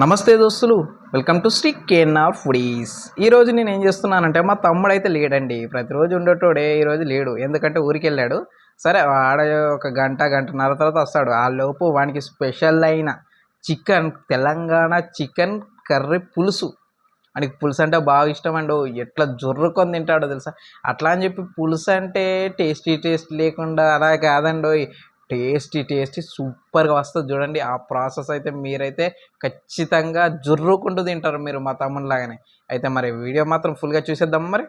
నమస్తే దోస్తులు. Welcome to Sri KNR foodies ఈరోజు నేను ఏం చేస్తున్నానంటే మా తమ్ముడు అయితే లేడండి. ప్రతిరోజు ఉండేటోడే ఈరోజు లేడు. ఎందుకంటే ఊరికి వెళ్ళాడు సరే ఆడ ఒక గంట గంటన్నర తర్వాత వస్తాడు. ఆ లోపు వానికి స్పెషల్ అయిన చికెన్ తెలంగాణ చికెన్ కర్రీ పులుసు. వానికి పులుసు అంటే బాగా ఇష్టం అండి. ఎట్లా జొర్రుకొని తింటాడో తెలుసా? అట్లా అని చెప్పి పులుసు అంటే టేస్టీ టేస్ట్ లేకుండా అలా కాదండి. టేస్టీ టేస్టీ సూపర్గా వస్తుంది చూడండి. ఆ ప్రాసెస్ అయితే మీరైతే ఖచ్చితంగా జుర్రుకుంటూ తింటారు మీరు మా తమ్ముళ్ళలాగానే అయితే మరి వీడియో మాత్రం ఫుల్గా చూసేద్దాం మరి?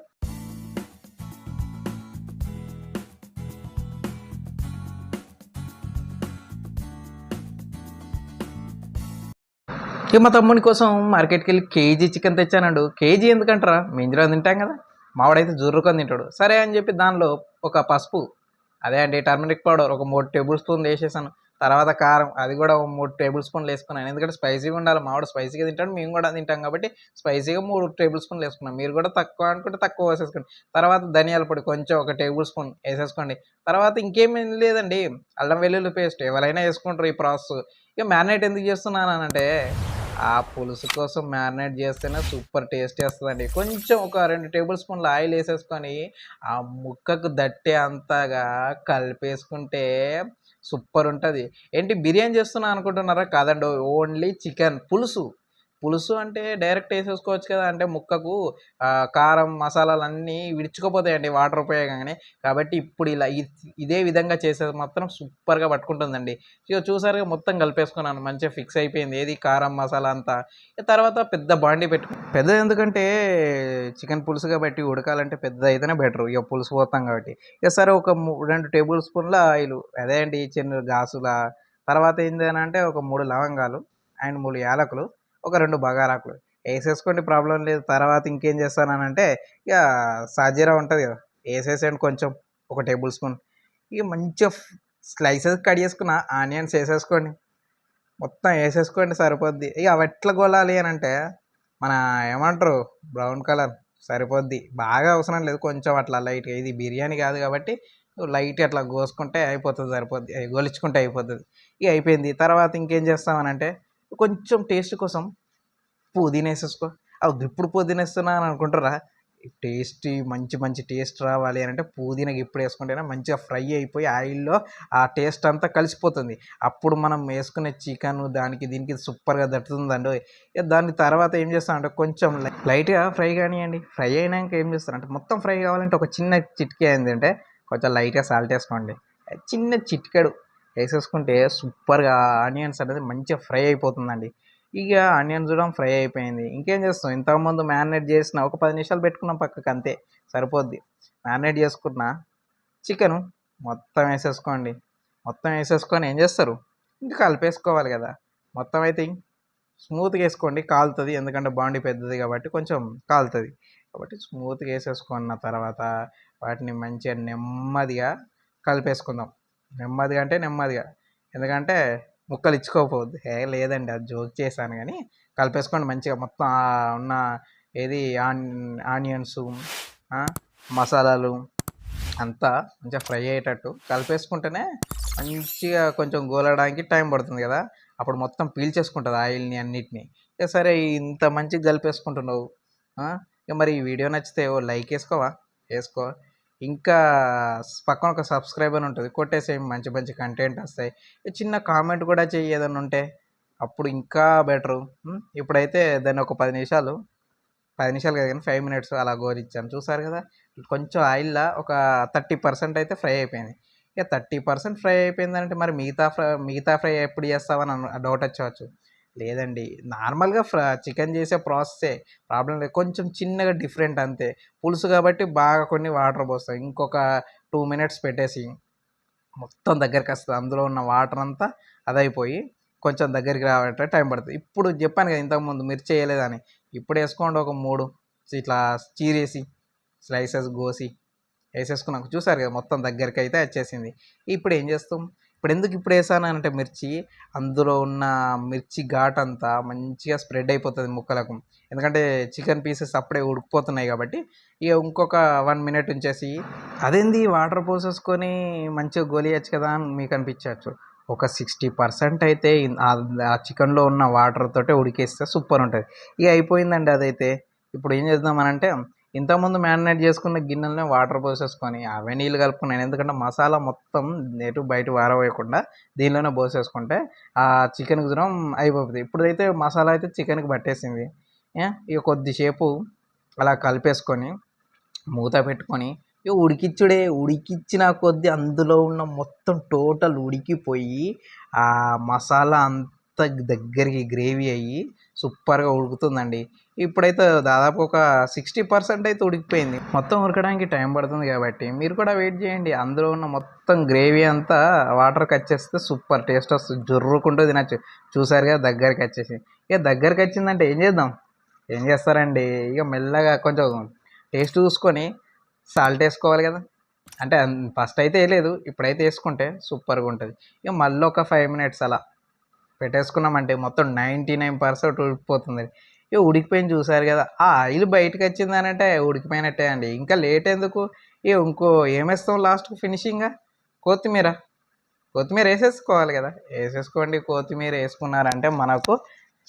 ఇక మా తమ్ముని కోసం మార్కెట్కి వెళ్ళి కేజీ చికెన్ తెచ్చానండు. కేజీ ఎందుకంటారా? మింజరా తింటాం కదా. మావాడైతే జుర్రుకొని తింటాడు. సరే అని చెప్పి దానిలో ఒక పసుపు అదే అండి టర్మరిక్ పౌడర్ ఒక మూడు టేబుల్ స్పూన్లు వేసేసాను తర్వాత కారం. అది కూడా ఒక మూడు టేబుల్ స్పూన్లు వేసుకున్నాను ఎందుకంటే స్పైసీగా ఉండాలి. మామిడి స్పైసీగా తింటాడు మేము కూడా తింటాం కాబట్టి స్పైసీగా మూడు టేబుల్ స్పూన్లు వేసుకున్నాం మీరు కూడా తక్కువ అనుకుంటే తక్కువ వేసేసుకోండి. తర్వాత ధనియాల పొడి కొంచెం ఒక టేబుల్ స్పూన్ వేసేసుకోండి. తర్వాత ఇంకేమీ లేదండి. అల్లం వెల్లుల్లి పేస్ట్ ఎవరైనా వేసుకుంటారు ఈ ప్రాసెస్. ఇక మ్యారినేట్ ఎందుకు చేస్తున్నాను అంటే ఆ పులుసు కోసం మ్యారినేట్ చేస్తేనే సూపర్ టేస్ట్ వస్తుందండి. కొంచెం ఒక రెండు టేబుల్ స్పూన్లు ఆయిల్ వేసేసుకొని ఆ ముక్కకు దట్టే అంతగా కలిపేసుకుంటే సూపర్ ఉంటుంది. ఏంటి బిర్యానీ చేస్తున్నా అనుకుంటున్నారా? కాదండి ఓన్లీ చికెన్ పులుసు. పులుసు అంటే డైరెక్ట్ వేసేసుకోవచ్చు కదా. అంటే ముక్కకు కారం మసాలాలు అన్నీ విడుచుకుపోతాయండి వాటర్ ఉపయోగంగానే. కాబట్టి ఇప్పుడు ఇలా ఇదే విధంగా చేసేది మాత్రం సూపర్గా పట్టుకుంటుందండి. ఇక చూసారుగా మొత్తం కలిపేసుకున్నాను. మంచిగా ఫిక్స్ అయిపోయింది. ఏది? కారం మసాలా అంతా. ఇక తర్వాత పెద్ద బాండి పెట్టు పెద్ద ఎందుకంటే చికెన్ పులుసు కాబట్టి ఉడకాలంటే పెద్ద అయితేనే బెటర్. ఇక పులుసు పోతాం కాబట్టి. ఇక సరే ఒక మూ- రెండు టేబుల్ స్పూన్ల ఆయిల్. అదే అండి చిన్న గాసుల తర్వాత ఏంటంటే అంటే ఒక మూడు లవంగాలు అండ్ మూడు యాలకులు. ఒక రెండు బగారాకులు వేసేసుకోండి ప్రాబ్లం లేదు. తర్వాత ఇంకేం చేస్తానంటే ఇక సాజీరా ఉంటుంది కదా వేసేసేయండి కొంచెం ఒక టేబుల్ స్పూన్. ఇక మంచిగా స్లైసెస్ కట్ చేసుకున్న ఆనియన్స్ వేసేసుకోండి. మొత్తం వేసేసుకోండి సరిపోద్ది. ఇక అవి ఎట్లా కొలాలి అని అంటే మన ఏమంటారు బ్రౌన్ కలర్ సరిపోద్ది. బాగా అవసరం లేదు కొంచెం అట్లా లైట్గా. ఇది బిర్యానీ కాదు కాబట్టి లైట్ అట్లా కోసుకుంటే అయిపోతుంది సరిపోద్ది. అవి గొలుచుకుంటే అయిపోతుంది. ఇక అయిపోయింది. తర్వాత ఇంకేం చేస్తామనంటే కొంచెం టేస్ట్ కోసం పుదీనా వేసేసుకో అవి ఇప్పుడు పుదీనా అని అనుకుంటారా? టేస్టీ మంచి మంచి టేస్ట్ రావాలి అని అంటే పుదీనాకి ఇప్పుడు వేసుకుంటేనే మంచిగా ఫ్రై అయిపోయి ఆయిల్లో ఆ టేస్ట్ అంతా కలిసిపోతుంది. అప్పుడు మనం వేసుకునే చికెన్ దానికి దీనికి సూపర్గా దట్టుతుందండి. దాని తర్వాత ఏం చేస్తామంటే కొంచెం లైట్గా ఫ్రై కానివ్వండి ఫ్రై అయినాక ఏం చేస్తారంటే మొత్తం ఫ్రై కావాలంటే ఒక చిన్న చిటికే ఏంటంటే కొంచెం లైట్గా సాల్ట్ వేసుకోండి. చిన్న చిటికెడు. వేసేసుకుంటే సూపర్గా ఆనియన్స్ అనేది మంచిగా ఫ్రై అయిపోతుందండి. ఇక ఆనియన్స్ కూడా ఫ్రై అయిపోయింది. ఇంకేం చేస్తాం? ఇంతకుముందు మ్యారినేట్ చేసిన ఒక పది నిమిషాలు పెట్టుకున్నాం పక్కకు అంతే సరిపోద్ది. మ్యారినేట్ చేసుకున్న చికెను మొత్తం వేసేసుకోండి. మొత్తం వేసేసుకొని ఏం చేస్తారు? ఇంకా కలిపేసుకోవాలి కదా. మొత్తం అయితే స్మూత్గా వేసుకోండి కాలుతుంది. ఎందుకంటే బాండీ పెద్దది కాబట్టి కొంచెం కాలుతుంది. కాబట్టి స్మూత్గా వేసేసుకున్న తర్వాత వాటిని మంచిగా నెమ్మదిగా కలిపేసుకుందాం. నెమ్మదిగా అంటే నెమ్మదిగా. ఎందుకంటే ముక్కలు ఇచ్చుకోకపోవద్దు ఏ లేదండి అది జోక్ చేశాను కానీ కలిపేసుకోండి మంచిగా. మొత్తం ఉన్న ఏది ఆన్ ఆనియన్స్ మసాలాలు అంతా మంచిగా ఫ్రై అయ్యేటట్టు కలిపేసుకుంటేనే మంచిగా కొంచెం గోలడానికి టైం పడుతుంది కదా. అప్పుడు మొత్తం పీల్చేసుకుంటుంది ఆయిల్ని అన్నిటిని. ఇక సరే ఇంత మంచిగా కలిపేసుకుంటున్నావు ఇక మరి ఈ వీడియో నచ్చితే ఓ లైక్ వేసుకోవా? వేసుకో. ఇంకా పక్కన ఒక సబ్స్క్రైబ్ అని ఉంటుంది కొట్టేసే మంచి మంచి కంటెంట్ వస్తాయి. చిన్న కామెంట్ కూడా చెయ్యి ఏదైనా ఉంటే అప్పుడు ఇంకా బెటరు. ఇప్పుడైతే దాన్ని ఒక పది నిమిషాలు పది నిమిషాలు కదా కానీ ఫైవ్ మినిట్స్ అలా గోరిచ్చాను. చూసారు కదా కొంచెం ఆయిల్లో ఒక థర్టీ పర్సెంట్ అయితే ఫ్రై అయిపోయింది. ఇక థర్టీ పర్సెంట్ ఫ్రై అయిపోయిందంటే మరి మిగతా ఫ్రై మిగతా ఫ్రై ఎప్పుడు చేస్తామని డౌట్ వచ్చవచ్చు. లేదండి. నార్మల్గా ఫ్ర చికెన్ చేసే ప్రాసెసే. ప్రాబ్లం లేదు. కొంచెం చిన్నగా డిఫరెంట్ అంతే. పులుసు కాబట్టి బాగా కొన్ని వాటర్ పోస్తాయి. ఇంకొక టూ మినిట్స్ పెట్టేసి మొత్తం దగ్గరికి వస్తుంది. అందులో ఉన్న వాటర్ అంతా అదైపోయి కొంచెం దగ్గరికి రావాలంటే టైం పడుతుంది. ఇప్పుడు చెప్పాను కదా ఇంతకుముందు మిర్చి చేయలేదని. ఇప్పుడు వేసుకోండి ఒక మూడు ఇట్లా చీరేసి స్లైసెస్ కోసి వేసేసుకున్నాక చూసారు కదా మొత్తం దగ్గరికి అయితే వచ్చేసింది. ఇప్పుడు ఏం చేస్తాం? ఇప్పుడు ఎందుకు ఇప్పుడు వేసాను అంటే మిర్చి అందులో ఉన్న మిర్చి ఘాట్ అంతా మంచిగా స్ప్రెడ్ అయిపోతుంది ముక్కలకు. ఎందుకంటే చికెన్ పీసెస్ అప్పుడే ఉడికిపోతున్నాయి కాబట్టి ఇక ఇంకొక వన్ మినిట్ ఉంచేసి అదేంది వాటర్ పోసేసుకొని మంచిగా గోలియచ్చు కదా అని మీకు అనిపించవచ్చు. ఒక సిక్స్టీ పర్సెంట్ అయితే ఆ- ఆ చికెన్లో ఉన్న వాటర్ తోటే ఉడికేస్తే సూపర్ ఉంటుంది. ఇక అయిపోయిందండి అదైతే. ఇప్పుడు ఏం చేద్దామనంటే ఇంతకుముందు మ్యారినేట్ చేసుకున్న గిన్నెలనే వాటర్ పోసేసుకొని అవే నీళ్ళు కలుపుకున్నాను. ఎందుకంటే మసాలా మొత్తం ఎటు బయట వారవేయకుండా దీనిలోనే పోసేసుకుంటే ఆ చికెన్ గుజరం అయిపోతుంది ఇప్పుడైతే మసాలా అయితే చికెన్కి పట్టేసింది. ఇక కొద్దిసేపు అలా కలిపేసుకొని మూత పెట్టుకొని ఇక ఉడికిచ్చుడే ఉడికిచ్చిన కొద్దీ అందులో ఉన్న మొత్తం టోటల్ ఉడికిపోయి ఆ మసాలా అంతా దగ్గరికి గ్రేవీ అయ్యి సూపర్గా ఉడుకుతుందండి. ఇప్పుడైతే దాదాపు ఒక సిక్స్టీ పర్సెంట్ అయితే ఉడికిపోయింది. మొత్తం ఉడకడానికి టైం పడుతుంది కాబట్టి మీరు కూడా వెయిట్ చేయండి. అందులో ఉన్న మొత్తం గ్రేవీ అంతా వాటర్కి వచ్చేస్తే సూపర్ టేస్ట్ వస్తుంది. జుర్రుకుంటూ తినచ్చు. చూసారుగా కదా దగ్గరికి వచ్చేసి. ఇక దగ్గరికి వచ్చిందంటే ఏం చేద్దాం? ఏం చేస్తారండి? ఇక మెల్లగా కొంచెం టేస్ట్ చూసుకొని సాల్ట్ వేసుకోవాలి కదా. అంటే ఫస్ట్ అయితే వేయలేదు ఇప్పుడైతే వేసుకుంటే సూపర్గా ఉంటుంది. ఇక మళ్ళీ ఒక ఫైవ్ మినిట్స్ అలా పెట్టేసుకున్నామంటే మొత్తం నైంటీ నైన్ పర్సెంట్ ఉడికిపోతుంది. ఇక ఉడికిపోయింది చూసారు కదా. ఆ ఆయిల్ బయటకు వచ్చిందనంటే ఉడికిపోయినట్టే అండి. ఇంకా లేట్ ఎందుకు? ఇక ఇంకో ఏమేస్తాం లాస్ట్ ఫినిషింగ్గా కొత్తిమీర. కొత్తిమీర వేసేసుకోవాలి కదా. వేసేసుకోండి. కొత్తిమీర వేసుకున్నారంటే మనకు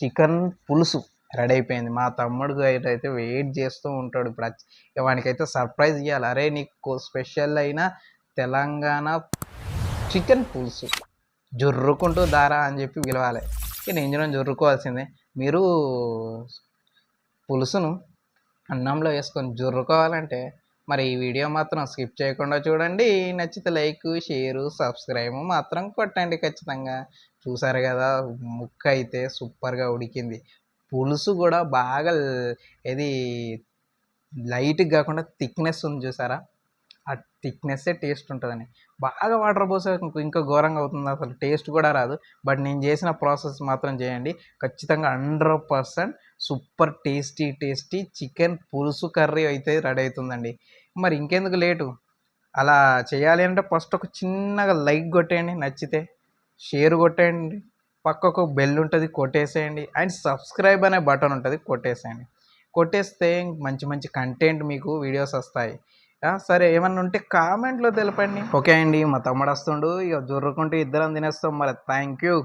చికెన్ పులుసు రెడీ అయిపోయింది. మా తమ్ముడు అయితే వెయిట్ చేస్తూ ఉంటాడు. ఇప్పుడు వానికైతే సర్ప్రైజ్ ఇవ్వాలి అరే నీకు స్పెషల్ అయిన తెలంగాణ చికెన్ పులుసు. జుర్రుకుంటూ దారా అని చెప్పి పిలవాలి. ఇక నేను జుర్రుకోవాల్సిందే. మీరు పులుసును అన్నంలో వేసుకొని జుర్రుకోవాలంటే మరి ఈ వీడియో మాత్రం స్కిప్ చేయకుండా చూడండి. నచ్చితే లైక్ షేరు సబ్స్క్రైబ్ మాత్రం కొట్టండి ఖచ్చితంగా. చూసారు కదా ముక్క అయితే సూపర్గా ఉడికింది. పులుసు కూడా బాగా ఇది లైట్ కాకుండా థిక్నెస్ ఉంది చూసారా? ఆ థిక్నెస్సే టేస్ట్ ఉంటుందని. బాగా వాటర్ పోసే ఇంకో ఇంకా ఘోరంగా అవుతుంది అసలు. టేస్ట్ కూడా రాదు. బట్ నేను చేసిన ప్రాసెస్ మాత్రం చేయండి. ఖచ్చితంగా hundred percent super tasty tasty chicken పులుసు కర్రీ అయితే రెడీ అవుతుందండి. మరి ఇంకెందుకు లేటు? అలా చేయాలి అంటే ఫస్ట్ ఒక చిన్నగా లైక్ కొట్టేయండి. నచ్చితే షేర్ కొట్టేయండి. పక్కకు బెల్ ఉంటుంది కొట్టేసేయండి. అండ్ సబ్స్క్రైబ్ అనే బటన్ ఉంటుంది కొట్టేసేయండి. కొట్టేస్తే మంచి మంచి కంటెంట్ మీకు వీడియోస్ వస్తాయి. సరే ఏమన్నా ఉంటే కామెంట్లో తెలపండి. ఓకే అండి మా తమ్ముడు వస్తుండు ఇక జొర్రుకుంటూ ఇద్దరం తినేస్తాం మరి. Thank you